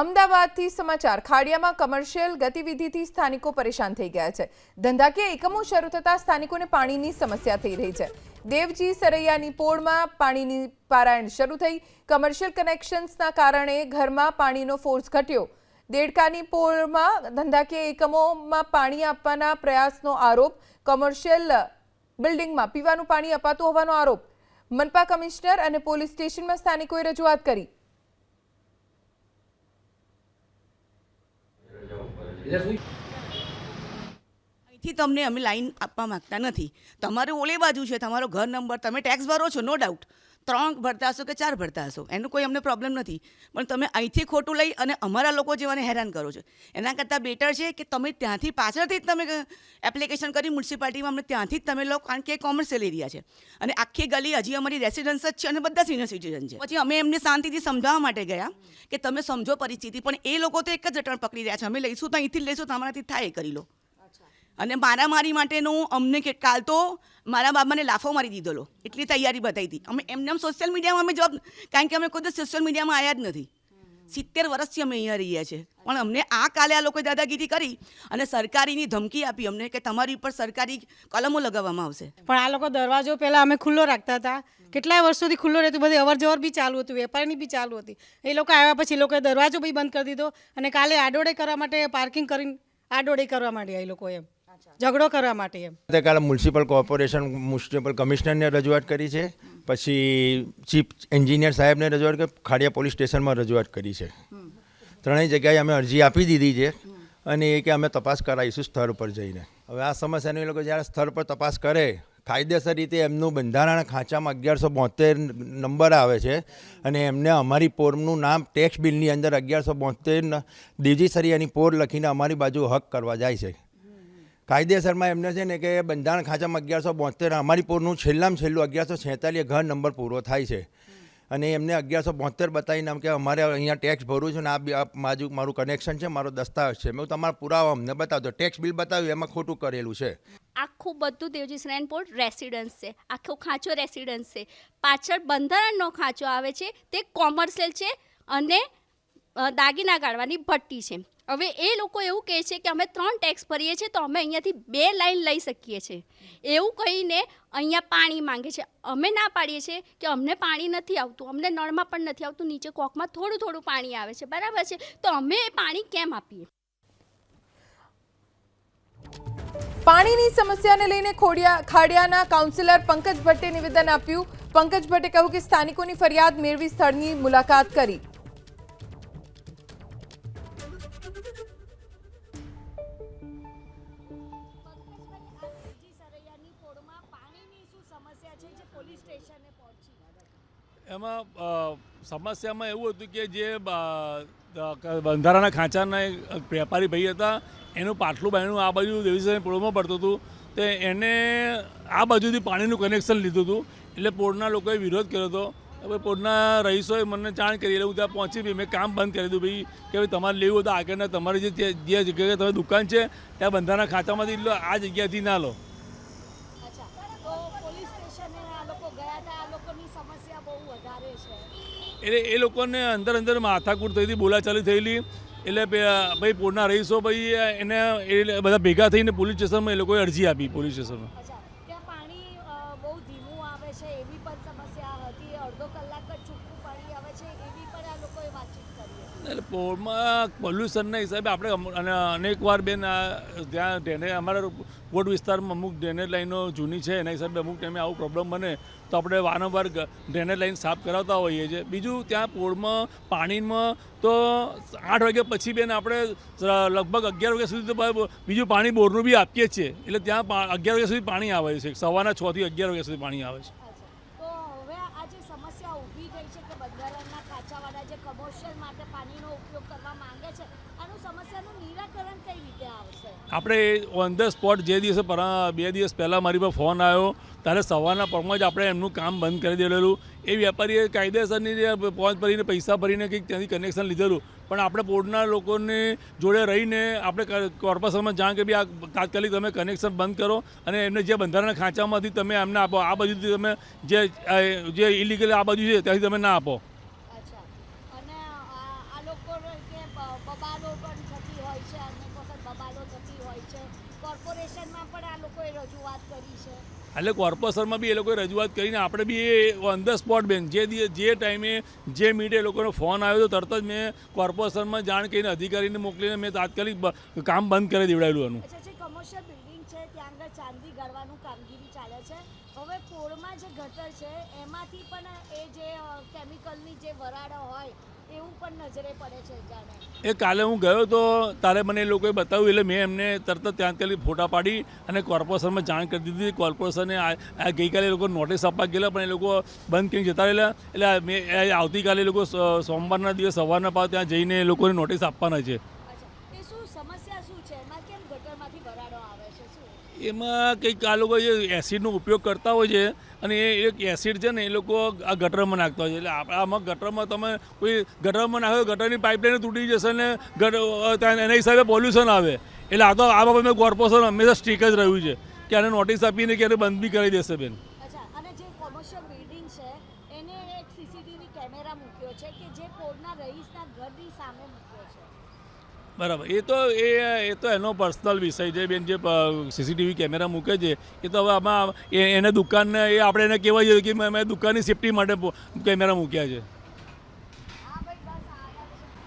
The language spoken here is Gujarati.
અમદાવાદથી સમાચાર. ખાડિયામાં કમર્શિયલ ગતિવિધિથી સ્થાનિકો પરેશાન થઈ ગયા છે. ધંધાકીય એકમો શરૂ થતાં સ્થાનિકોને પાણીની સમસ્યા થઈ રહી છે. દેવજી સરૈયાની પોળમાં પાણીની પારાયણ શરૂ થઈ. કમર્શિયલ કનેક્શન્સના કારણે ઘરમાં પાણીનો ફોર્સ ઘટ્યો. દેડકાની પોળમાં ધંધાકીય એકમોમાં પાણી આપવાના પ્રયાસનો આરોપ. કોમર્શિયલ બિલ્ડિંગમાં પીવાનું પાણી અપાતું હોવાનો આરોપ. મનપા કમિશનર અને પોલીસ સ્ટેશનમાં સ્થાનિકોએ રજૂઆત કરી. There's. અહીંથી તમને અમે લાઈન આપવા માંગતા નથી. તમારે ઓલે બાજુ છે, તમારો ઘર નંબર તમે ટેક્સ ભરો છો નો ડાઉટ ત્રણ ભરતા હશો કે ચાર ભરતા હશો, એનું કોઈ અમને પ્રોબ્લેમ નથી. પણ તમે અહીંથી ખોટું લઈ અને અમારા લોકો જેવાને હેરાન કરો છો. એના કરતાં બેટર છે કે તમે ત્યાંથી પાછળથી જ તમે એપ્લિકેશન કરી મ્યુનિસિપાલિટીમાં અમને ત્યાંથી જ તમે લો, કારણ કે કોમર્શિયલ એરિયા છે. અને આખી ગલી હજી અમારી રેસિડન્સ જ છે અને બધા સિનિયર સિટીઝન છે. પછી અમે એમને શાંતિથી સમજાવવા માટે ગયા કે તમે સમજો પરિસ્થિતિ, પણ એ લોકો તો એક જ જટણ પકડી રહ્યા છે. અમે લઈશું તો અહીંથી લઈશું તમારાથી થાય કરી લો. અને મારામારી માટેનું અમને કે કાલ તો મારા બાબાને લાફો મારી દીધેલો એટલી તૈયારી બતાવી હતી. અમે એમને એમ સોશિયલ મીડિયામાં અમે જોબ કારણ કે અમે કોઈ સોશિયલ મીડિયામાં આવ્યા જ નથી. સિત્તેર વર્ષથી અમે અહીંયા રહીએ છીએ. પણ અમને આ કાલે આ લોકોએ દાદાગીરી કરી અને સરકારીની ધમકી આપી અમને કે તમારી ઉપર સરકારી કલમો લગાવવામાં આવશે. પણ આ લોકો દરવાજો પહેલાં અમે ખુલ્લો રાખતા હતા. કેટલાય વર્ષોથી ખુલ્લો રહેતું. બધી અવર જવર બી ચાલુ હતું. વેપારની બી ચાલુ હતી. એ લોકો આવ્યા પછી એ લોકોએ દરવાજો બી બંધ કરી દીધો અને કાલે આડોડે કરવા માટે પાર્કિંગ કરીને આડોડે કરવા માટે એ લોકો એમ. ઝઘડો કરવા માટે એમ. ગઈકાલે મ્યુનિસિપલ કોર્પોરેશન મ્યુનિસિપલ કમિશનરને રજૂઆત કરી છે, પછી ચીફ એન્જિનિયર સાહેબને રજૂઆત કરી, ખાડિયા પોલીસ સ્ટેશનમાં રજૂઆત કરી છે. ત્રણેય જગ્યાએ અમે અરજી આપી દીધી છે અને એ કે અમે તપાસ કરાવીશું સ્થળ પર જઈને. હવે આ સમસ્યાનું એ લોકો જ્યારે સ્થળ પર તપાસ કરે, કાયદેસર રીતે એમનું બંધારણ ખાંચામાં અગિયારસો બોતેર નંબર આવે છે અને એમને અમારી પોરનું નામ ટેક્સ બિલની અંદર અગિયારસો બોતેર દિવજીસરી એની પોર લખીને અમારી બાજુ હક કરવા જાય છે. કાયદેસરમાં એમને છે ને કે બંધારણ ખાંચામાં અગિયારસો બોતેર, અમારી પોરનું છેલ્લામાં છેલ્લું અગિયારસો છેતાલીસ ઘર નંબર પૂરો થાય છે. અને એમને અગિયારસો બોતેર બતાવીને એમ કે અમારે અહીંયા ટેક્સ ભરવું છે ને આ બાજુ મારું કનેક્શન છે, મારો દસ્તાવેજ છે. મેં તમારા પુરાવા અમને બતાવતો ટેક્સ બિલ બતાવ્યું, એમાં ખોટું કરેલું છે. આખું બધું દેવજી સ્નાન પોર્ટ રેસિડન્સ છે. આખો ખાંચો રેસિડન્સ છે. પાછળ બંધારણનો ખાંચો આવે છે, તે કોમર્શિયલ છે અને દાગીના કાઢવાની ભઠ્ઠી છે. હવે એ લોકો એવું કહે છે કે અમે ત્રણ ટેક્સ ભરીએ છીએ તો અમે અહીંયાથી બે લાઈન લઈ શકીએ છીએ. એવું કહીને અહીંયા પાણી માંગે છે. અમે ના પાડીએ છીએ કે અમને પાણી નથી આવતું, અમને નળમાં પણ નથી આવતું, નીચે કોકમાં થોડું થોડું પાણી આવે છે. બરાબર છે? તો અમે એ પાણી કેમ આપીએ? પાણીની સમસ્યાને લઈને ખોડિયા, ખાડિયાના કાઉન્સિલર પંકજ ભટ્ટે નિવેદન આપ્યું. પંકજ ભટ્ટે કહ્યું કે સ્થાનિકોની ફરિયાદ મેળવી સ્થળની મુલાકાત કરી. એમાં સમસ્યામાં એવું હતું કે જે બંધારાના ખાંચાના વેપારી ભાઈ હતા, એનું પાટલું બાયણું આ બાજુ દેવીસર પોળમાં પડતું હતું, તે એને આ બાજુથી પાણીનું કનેક્શન લીધું હતું, એટલે પોળના લોકોએ વિરોધ કર્યો હતો હવે પોળના રહીશોએ મને જાણ કરી, એટલે હું ત્યાં પહોંચી બી મેં કામ બંધ કરી દીધું, ભાઈ, કે ભાઈ તમારે લેવું હતું આગળના તમારી જે જગ્યાએ તમે દુકાન છે, ત્યાં બંધારાના ખાતામાંથી લો, આ જગ્યાથી ના લો. એટલે એ લોકોને અંદર અંદર માથાકૂટ થઈ હતી બોલાચાલી થયેલી એટલે ભાઈ પૂરના રહીશો ભાઈ એને એ બધા ભેગા થઈને પોલીસ સ્ટેશનમાં એ લોકોએ અરજી આપી પોલીસ સ્ટેશનમાં છે એવી પણ સમસ્યા હતી અડધો કલાક જ ચૂકવું પાણી આવે છે એવી પણ આ લોકોએ વાતચીત. એટલે પોળમાં પોલ્યુશનના હિસાબે આપણે અમુ- અને અનેકવાર બેન ત્યાં ડ્રેનેજ અમારા કોટ વિસ્તારમાં અમુક ડ્રેનેજ લાઈનો જૂની છે એના હિસાબે અમુક ટાઈમે આવું પ્રોબ્લેમ બને તો આપણે વારંવાર ડ્રેનેજ લાઈન સાફ કરાવતા હોઈએ છીએ. બીજું ત્યાં પોળમાં, પાણીમાં તો આઠ વાગ્યા પછી બેન આપણે લગભગ અગિયાર વાગ્યા સુધી તો બીજું પાણી બોરનું બી આપીએ છીએ. એટલે ત્યાં અગિયાર વાગ્યા સુધી પાણી આવે છે. સવારના છથી અગિયાર વાગ્યા સુધી પાણી આવે છે તો હવે આ જે સમસ્યા ઊભી થઈ છે કે બંધારણના કાચાવાળા આપણે ઓન ધ સ્પોટ જે દિવસે બે દિવસ પહેલાં મારી પર ફોન આવ્યો, ત્યારે સવારના પગમાં જ આપણે એમનું કામ બંધ કરી દેલું એ વેપારીએ કાયદેસરની પહોંચ ભરીને, પૈસા ભરીને કંઈક ત્યાંથી કનેક્શન લીધેલું. પણ આપણે બોર્ડના લોકોની જોડે રહીને આપણે કોર્પોરેશનમાં જાણ કે ભાઈ આ તાત્કાલિક તમે કનેક્શન બંધ કરો અને એમને જે બંધારણના ખાંચામાંથી તમે એમને આપો. આ બાજુથી તમે જે જે ઇલીગલ આ બાજુ છે, ત્યાંથી તમે ના આપો અચ્છા અને આ આ લોકો કે બબાલો પણ થતી હોય છે અનેક વખત બબાલો થતી હોય છે કોર્પોરેશનમાં પણ આ લોકોએ રજૂઆત કરી છે. એટલે કોર્પોરેશનમાં બી એ લોકોએ રજૂઆત કરીને આપણે બી એ ઓન ધ સ્પોટ બેન જે જે ટાઈમે જે મિનિટે એ લોકોનો ફોન આવ્યો તો તરત જ મેં કોર્પોરેશનમાં જાણ કરીને અધિકારીને મોકલીને મેં તાત્કાલિક કામ બંધ કરી દેવડાવેલું એનું. કમર્શિયલ બિલ્ડિંગ છે ત્યાં આગળ ચાંદી ગાળવાનું કામગીરી ચાલે છે. હવે પોળમાં જે ગટર છે એમાંથી પણ એ જે કેમિકલની જે વરાળ હોય એવું પણ નજરે પડે છે જાણે. એ કાલે હું ગયો તો તારે મને એ લોકોએ બતાવ્યું એટલે મેં એમને તરત જ ત્યાંથી ફોટા પાડી અને કોર્પોરેશનમાં જાણ કરી દીધી કોર્પોરેશને આ ગઈકાલે એ લોકો નોટિસ આપવા ગયેલા પણ એ લોકો બંધ કરીને જતા રહેલા. એટલે મેં આવતીકાલે એ લોકો સોમવારના દિવસ સવારના પાછા ત્યાં જઈને એ લોકોને નોટિસ આપવાના છે. એમાં કંઈક આ લોકો જે એસિડનો ઉપયોગ કરતા હોય છે અને એ એક એસિડ છે ને, એ લોકો આ ગટરમાં નાખતા હોય છે. એટલે આમાં ગટરમાં તમે કોઈ ગટરમાં નાખો ગટરની પાઇપલાઇન તૂટી જશે ને ગટર એના હિસાબે પોલ્યુશન આવે. એટલે આ તો આ બાબતે કોર્પોરેશન હંમેશા સ્ટ્રીક જ રહ્યું છે કે આને નોટિસ આપીને કે એને બંધ બી કરી દેશે બેન. કેમેરા મૂક્યો છે કે જે પોળના રહીશના ઘરની સામે બરાબર. એ તો એ એ તો એનો પર્સનલ વિષય છે. બેન, જે સીસીટીવી કેમેરા મૂકે છે, એ તો હવે આમાં એને દુકાનને, એ આપણે એને કહેવાય કે મેં દુકાનની સેફટી માટે કેમેરા મૂક્યા છે.